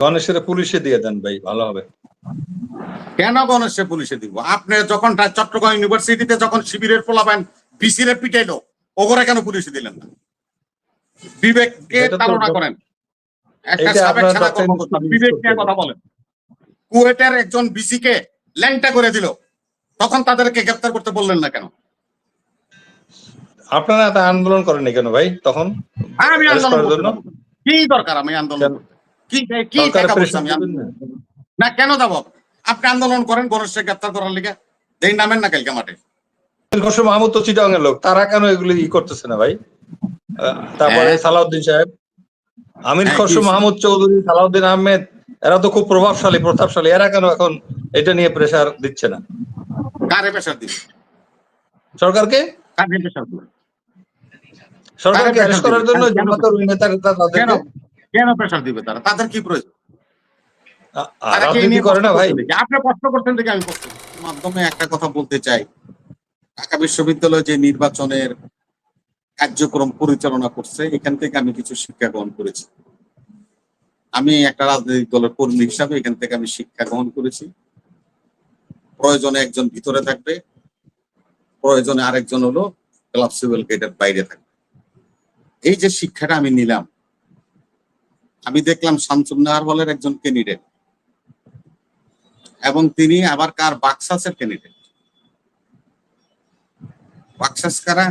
গণেশের পুলিশে দিয়ে দেন ভাই ভালো হবে। কেন গণেশে পুলিশে দিব? আপনি যখন চট্টগ্রাম ইউনিভার্সিটিতে যখন শিবিরের পোলাবেন বিসিরে পিটাইলো ওগরে কেন পুলিশে দিলেন? না বিবেককে তাড়না করেন? একটা সাবেক আপনার সেনা কর্মকর্তা বিবেক নিয়ে কথা বলেন? কুয়েটের একজন বিসিকে ল্যাংটা করে দিল। তখন তাদেরকে গ্রেফতার করতে বললেন না কেন? আপনারা এত আন্দোলন করেনি কেন ভাই তখন? আমি আন্দোলন। কি দরকার আমি আন্দোলন? কি কি টাকা পয়সা আমি? না? কেন যাব? আপনি আন্দোলন করেন গণেশকে গ্রেফতার করার লিগে। এই নামেন না কালকে মাঠে। খসরু মাহমুদ তো চিটাং এর লোক তারা কেন এগুলি ই করতেছে না ভাই? তারপরে হ্যাঁ। সালাউদ্দিন সাহেব আমির হ্যাঁ, খসরু মাহমুদ চৌধুরী সালাউদ্দিন আহমেদ এরা তো খুব প্রভাবশালী প্রতাপশালী এরা কেন এখন এটা নিয়ে প্রেসার দিচ্ছে না? কারে প্রেশার দিবে? সরকারকে? কারে প্রেশার দিবে? সরকারকে অ্যারেস্ট করার জন্য জামাতের নেতারা তাদেরকে কেন প্রেশার দিবে তারা? তাদের কি প্রয়োজন? আপনি করছেন আমি মাধ্যমে একটা কথা বলতে চাই। ঢাকা বিশ্ববিদ্যালয় যে নির্বাচনের কার্যক্রম পরিচালনা করছে এখান থেকে আমি কিছু শিক্ষা গ্রহণ করেছি। আমি একটা রাজনৈতিক দলের কর্মী হিসাবে এখান থেকে আমি শিক্ষা গ্রহণ করেছি। প্রয়োজনে একজন ভিতরে থাকবে প্রয়োজনে আরেকজন হলো ক্লাব সিভিল গেটের বাইরে থাকবে। এই যে শিক্ষাটা আমি নিলাম আমি দেখলাম শামসুন্নাহার বলের একজন ক্যান্ডিডেট এবং তিনি আবার কার? বাক্সাসের ক্যান্ডিডেট বাক্সাস কারা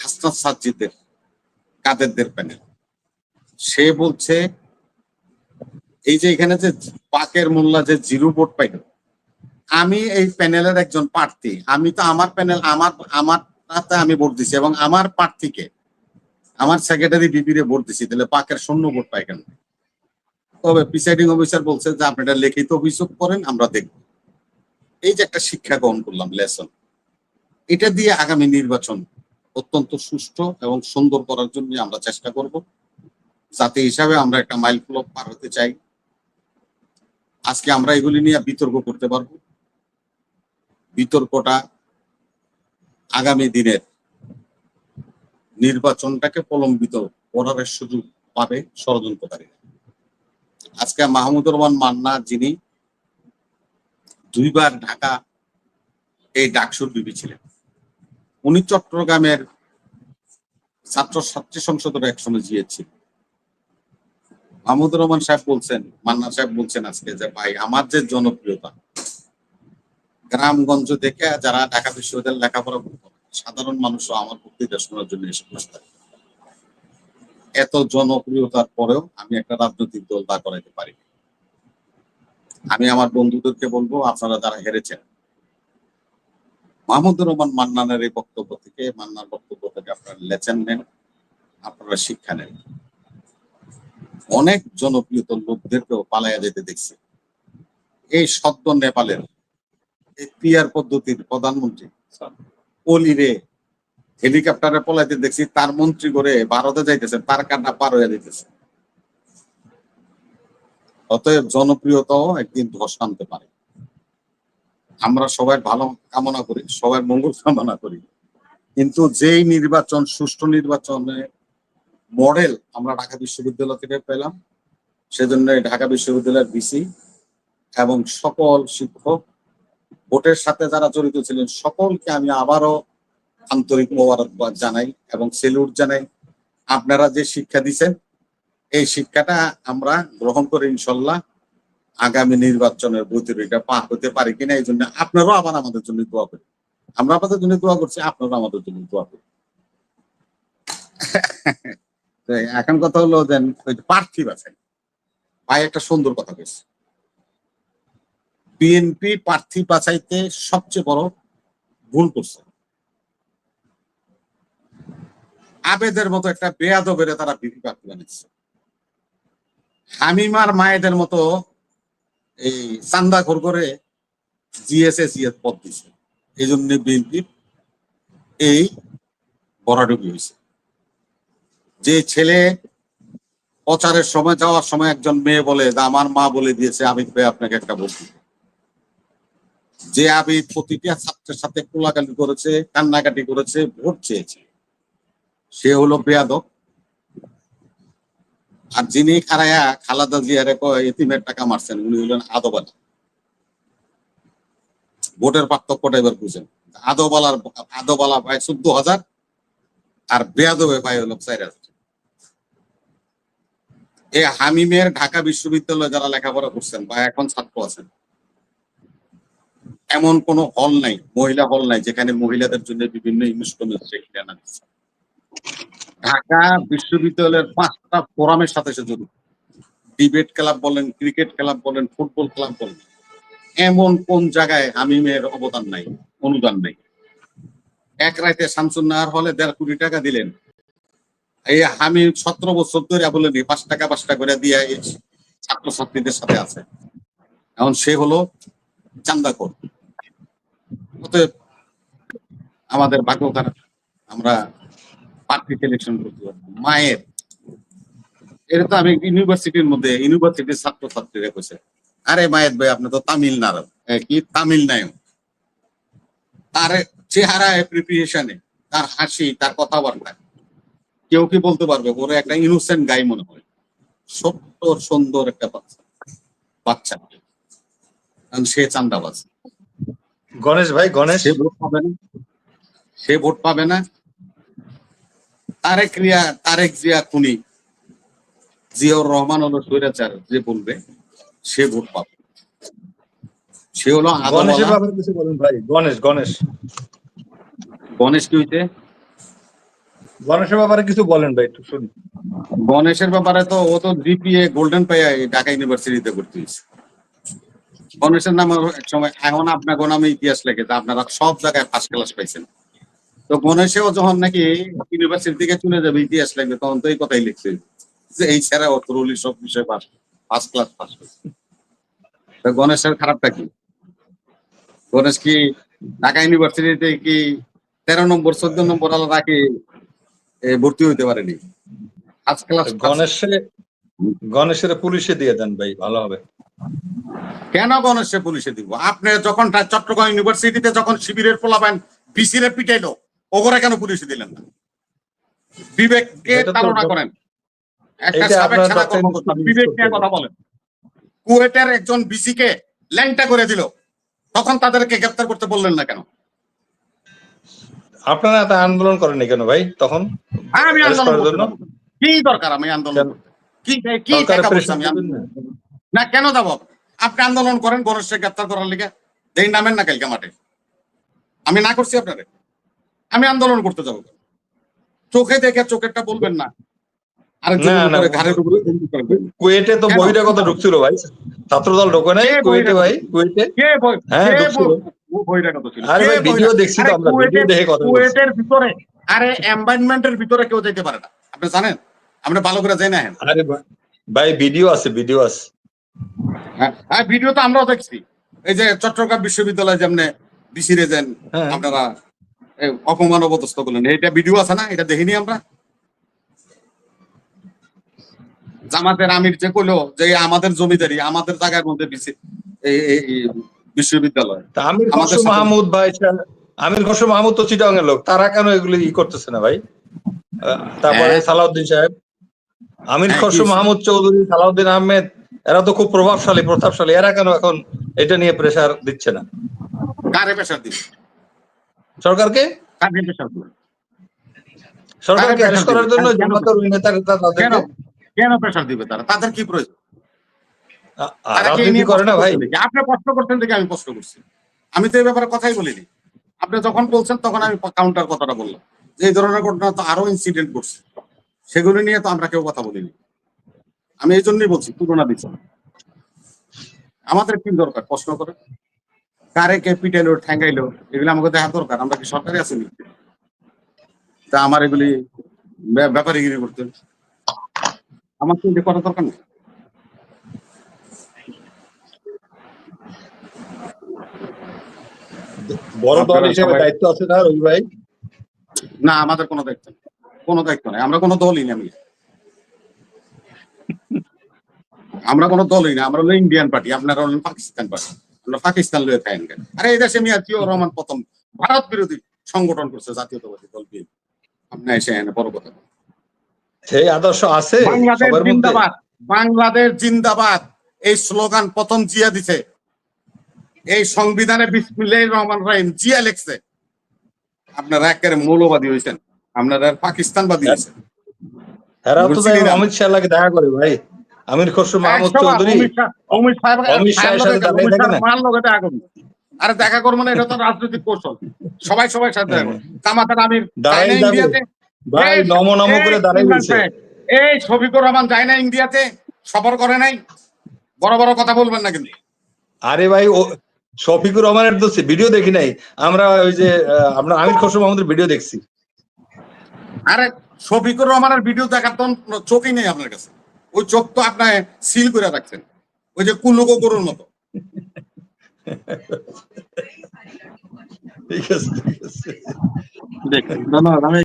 হাসনাত সাজ্জিদের, কাদেরদের প্যানেল সে বলছে, এই যে এখানে যে পাকের মোল্লা যে জিরো ভোট পাইল, আমি এই প্যানেলের একজন প্রার্থী। আমি তো আমার প্যানেল আমার আমার আমি ভোট দিছি এবং আমার প্রার্থীকে আমার সেক্রেটারি বিবিরে ভোট দিছি, তাহলে পাকের শূন্য ভোট পাই কেন? তবে প্রিসাইডিং অফিসার বলছে যে আপনি এটা লিখিত অভিযোগ করেন, আমরা দেখব। এই যে একটা শিক্ষা গ্রহণ করলাম লেসন এটা দিয়ে আগামী নির্বাচন অত্যন্ত সুষ্ঠু এবং সুন্দর করার জন্য আমরা চেষ্টা করব। যাতে হিসাবে আমরা একটা মাইল ফলক পার হতে চাই। আজকে আমরা এগুলি নিয়ে বিতর্ক করতে পারব। বিতর্কটা আগামী দিনের নির্বাচনটাকে প্রলম্বিত করার সুযোগ পাবে ষড়যন্ত্রকারী আজকে মাহমুদুর রহমান মান্না যিনি দুইবার ঢাকা এই ডাকসুর বিবি ছিলেন। উনি চট্টগ্রামের ছাত্র ছাত্রী সংসদের একসময় জিয়েছিল মাহমুদুর রহমান সাহেব বলছেন, মান্না সাহেব বলছেন আজকে যে, ভাই, আমার যে জনপ্রিয়তা, গ্রামগঞ্জ থেকে যারা ঢাকা বিশ্ববিদ্যালয়ে লেখাপড়া সাধারণ মানুষও আমার বক্তৃতা শোনার জন্য এসে বসে থাকে। এত জনপ্রিয়তার পরেও আমি একটা রাজনৈতিক দল দাঁড় করাইতে পারি আমি আমার বন্ধুদেরকে বলব, আপনারা যারা হেরেছেন, মাহমুদুর রহমান মান্নানের এই বক্তব্য থেকে, মান্নার বক্তব্য থেকে আপনারা লেচেন নেন, আপনারা শিক্ষা নেন। অনেক জনপ্রিয়ত লোকদেরকেও পালাইয়া যেতে দেখছি। এই সদ্য নেপালের এই পিয়ার পদ্ধতির প্রধানমন্ত্রী অলিরে হেলিকপ্টারে পলাইতে দেখছি তার মন্ত্রী করে ভারতে যাইতেছে, তার কান্না পার হয়ে যেতেছে অতএব জনপ্রিয়তাও একদিন ধস আনতে পারে। আমরা সবাই ভালো কামনা করি, সবাই মঙ্গল কামনা করি। কিন্তু যেই নির্বাচন, সুষ্ঠু নির্বাচনে মডেল আমরা ঢাকা বিশ্ববিদ্যালয় থেকে পেলাম সেজন্য ঢাকা বিশ্ববিদ্যালয়ের ভিসি এবং সকল শিক্ষক ভোটের সাথে যারা জড়িত ছিলেন, সকলকে আমি আবারও আন্তরিক মোবারকবাদ জানাই এবং সেলুট জানাই। আপনারা যে শিক্ষা দিচ্ছেন এই শিক্ষাটা আমরা গ্রহণ করে ইনশাল্লাহ আগামী নির্বাচনের বৈতরীটা পার হতে পারি কিনা, এই জন্য আপনারাও আবার আমাদের জন্য দোয়া করি। আমরা আপনাদের জন্য দোয়া করছি, আপনারাও আমাদের জন্য দোয়া করি এখন কথা হলো যে প্রার্থী বাছাই ভাই একটা সুন্দর কথা বলছে বিএনপি প্রার্থী বাছাইতে সবচেয়ে বড় ভুল করছে। আবেদের মতো একটা বেয়াদবের তারা বিপি প্রার্থী বানিয়েছে। হামিমার মায়েদের মতো এই চান্দা ঘর করে জিএসএস ইয়ের পদ দিছে এই জন্য বিএনপি এই বড়াডুবি হয়েছে। যে ছেলে প্রচারের সময় যাওয়ার সময় একজন মেয়ে বলে, আমার মা বলে দিয়েছে, আমি আপনাকে একটা বলছি যে আবিদ প্রতিটা ছাত্রের সাথে কোলাকালি করেছে, কান্নাকাটি করেছে, ভোট চেয়েছে। সে হলো বেয়াদব। আর যিনি খারায়া খালাদা জিয়ারে এতিমের টাকা মারছেন। উনি হলেন আদবালা ভোটের পার্থক্যটা এবার বুঝেন। আদবালার আদবালা পায় চোদ্দ হাজার, আর বেয়াদবে পায় হলো চার হাজার। এই হামিমের ঢাকা বিশ্ববিদ্যালয়ে যারা লেখাপড়া করছেন বা এখন ছাত্র আছেন এমন কোন হল নাই, মহিলা হল নাই, যেখানে মহিলাদের জন্য বিভিন্ন ঢাকা বিশ্ববিদ্যালয়ের পাঁচটা ফোরামের সাথে সে জড়িত। ডিবেট ক্লাব বলেন, ক্রিকেট ক্লাব বলেন, ফুটবল ক্লাব বলেন, এমন কোন জায়গায় হামিমের অবদান নাই, অনুদান নাই? এক রাতে শামসুন্নাহার হলে দেড় কোটি টাকা দিলেন। এই হামিম সতেরো বছর ধরে বলেন, পাঁচ টাকা পাঁচ টাকা করে দিয়ে ছাত্রছাত্রীদের সাথে আছে। এখন সে হলো চান্দাকর আমাদের ভাগ্য খারাপ আমরা প্রার্থী সিলেকশন করতে পারব। মায়ের। এটা তো আমি ইউনিভার্সিটির মধ্যে, ইউনিভার্সিটির ছাত্রছাত্রীরা কইছে, আরে মায়ের ভাই, আপনি তো তামিল না কি? তামিল নায়ক তার চেহারা প্রিপারেশনে তার হাসি, তার কথাবার্তা। কেউ কি বলতে পারবে? ওরা একটা ইনোসেন্ট গাই মনে হয়। ছোট্ট সুন্দর একটা বাচ্চা। বাচ্চা। সে চান্দাবাজ গণেশ ভাই গণেশ। সে ভোট পাবে না। সে ভোট পাবে না। তারেক রিয়া তারেক জিয়া খুনি। জিয়াউর রহমান হলো স্বৈরাচার যে বলবে সে ভোট পাবে। সে হলো গণেশের ব্যাপারে কিছু বলুন ভাই। গণেশ গণেশ। গণেশ কি হইতে গণেশের ব্যাপারে কিছু বলেন ভাই একটু শুনি গণেশের ব্যাপারে তো ও তো জিপিএ গোল্ডেন পাইয়া এই ঢাকা ইউনিভার্সিটিতে ভর্তি হয়েছে গণেশের নাম এক সময় এখন আপনার নামে ইতিহাস লেগেছে আপনারা সব জায়গায় ফার্স্ট ক্লাস পাইছেন। তো গণেশেও যখন নাকি ইউনিভার্সিটি থেকে চলে যাবে ইতিহাস লাগবে তখন তো এই কথাই লিখছে যে এই স্যারা অতরুলি সব বিষয়ে পাস ফার্স্ট ক্লাস পাস তো গণেশের খারাপটা কি? গণেশ কি ঢাকা ইউনিভার্সিটিতে কি তেরো নম্বর চোদ্দ নম্বর আলাদা কি ভর্তি হইতে পারেনি? ফার্স্ট ক্লাস গণেশে গণেশের পুলিশে দিয়ে দেন ভাই ভালো হবে। কেন গণেশে পুলিশে দিব? আপনি যখন চট্টগ্রাম ইউনিভার্সিটিতে যখন শিবিরের পোলাবেন বিসিরে পিটাইলো ওগরে কেন পুলিশে দিলেন না? বিবেককে তাড়না করেন? একটা সাবেক সেনা কর্মকর্তা। বিবেক নিয়ে কথা বলেন। কুয়েটের একজন বিসিকে ল্যাংটা করে দিল। তখন তাদেরকে গ্রেফতার করতে বললেন না কেন? আপনারা এত আন্দোলন করেনি কেন ভাই তখন? আমি আন্দোলন? কি দরকার আমি আন্দোলন কি কি টাকা আমি আন্দোলন না? না কেন যাব? আপনি আন্দোলন করেন গণেশকে গ্রেফতার করার লিগে। যেই নামেন না কালকে মাঠে। আমি না করছি আপনারে। আমি আন্দোলন করতে যাব। চোখে দেখে চোখেরটা বলবেন না। কুয়েটে তো বহিরাগত ঢুকছিল ভাই। ছাত্রদল ঢোকে নাই কুয়েটে ভাই কুয়েটে? হ্যাঁ, ঢুকছিল। আরে কে ভাই ভিডিও দেখছি তো আমরা ভিডিও দেখে কথা কুয়েটের ভিতরে আরে এনভায়রনমেন্টের ভিতরে কেউ যেতে পারে না। আপনি জানেন? আমরা ভালো করে যাই না আরে ভাই ভিডিও আছে ভিডিও আছে। হ্যাঁ ভিডিও তো আমরাও দেখছি। এই যে চট্টগ্রাম বিশ্ববিদ্যালয় যেমনি বিসিরে যান হ্যাঁ। আপনারা অপমান অবদস্ত করলেন। এটা ভিডিও আছে না? এটা দেখিনি আমরা? জামাতের আমির যে কইলো যে আমাদের জমিদারি আমাদের জায়গার মধ্যে বিশ্ববিদ্যালয়। আমির খসরু মাহমুদ ভাই ছা- আমির খসরু মাহমুদ তো চিটাং এর লোক। তারা কেন এগুলি ই করতেছে না ভাই? তারপরে হ্যাঁ। সালাউদ্দিন সাহেব। আমির হ্যাঁ, খসরু মাহমুদ চৌধুরী সালাউদ্দিন আহমেদ এরা তো খুব প্রভাবশালী প্রতাপশালী। এরা কেন এখন এটা নিয়ে প্রেসার দিচ্ছে না? কারে প্রেশার দিবে? সরকারকে? কারে দিবে? সরকারকে অ্যারেস্ট করার? জন্য জামাতের ওই নেতা কেন তাদেরকে কেন প্রেশার দিবে তারা? তাদের কি প্রয়োজন? রাজনীতি করে না ভাই? আপনি প্রশ্ন করছেন দেখে আমি প্রশ্ন করছি? আমি তো এই ব্যাপারে কথাই বলিনি। আপনি যখন বলছেন তখন আমি কাউন্টার কথাটা বললাম। যে এই ধরনের ঘটনা তো আরও ইনসিডেন্ট করছে সেগুলো নিয়ে তো আমরা কেউ কথা বলিনি। আমি এই জন্যই বলছি তুলনা দিচ্ছি আমাদের কি দরকার প্রশ্ন করে। কারে কে পিটাইলো ঠ্যাঙ্গাইলো এগুলো আমাকে দেখা দরকার আমরা কি সরকারি আছি? তা আমার এগুলি ব্যাপারে ব্যাপারীগিরি করতে আমার তো এটা করা দরকার নেই। বড় দল হিসেবে দায়িত্ব আছে না রবি ভাই? না আমাদের কোনো দায়িত্ব নেই। কোনো দায়িত্ব নেই। আমরা কোনো দলই না আমি। আমরা কোনো দলই না আমরা হলো ইন্ডিয়ান পার্টি আপনারা হলেন পাকিস্তান পার্টি আমরা পাকিস্তান লয়ে থাকেন কেন আরে এই দেশে মিয়া জিও রহমান প্রথম ভারত বিরোধী সংগঠন করছে জাতীয়তাবাদী দল বিএনপি আপনি এসে এনে বড় কথা সেই আদর্শ আছে বাংলাদেশ জিন্দাবাদ বাংলাদেশ জিন্দাবাদ এই স্লোগান প্রথম জিয়া দিছে এই সংবিধানে বিসমিল্লাহির রহমান রহিম জিয়া লিখছে আপনারা একেবারে মৌলবাদী হয়েছেন আপনারা পাকিস্তানবাদী হয়েছেন এরা তো অমিত শাহ লাগে দেখা করে ভাই আমির খসরু মাহমুদ চৌধুরী। অমিত শাহ- অমিত শাহ সাথে দাঁড়িয়ে থাকে না? আরে দেখা করব না এটা তো রাজনৈতিক কৌশল। সবাই সবাই সাথে করুন কামাতার আমির ইন্ডিয়াতে। ভাই এই- নম নম করে গেছে এই শফিকুর রহমান যায় না ইন্ডিয়াতে সফর করে নাই। বড় বড় কথা বলবেন না কিন্তু। আরে ভাই ও শফিকুর রহমানের তো ভিডিও দেখি নাই। আমরা ওই যে আপনার আমির খসরু মাহমুদের ভিডিও দেখছি। আরে শফিকুর রহমানের ভিডিও দেখার তো চোখই নেই আপনার কাছে। ওই চোখ তো আপনার সিল করে রাখছেন। ওই যে কুলুকো গরুর মতো। ঠিক আছে ঠিক আছে। দেখুন ধন্যবাদ। আমি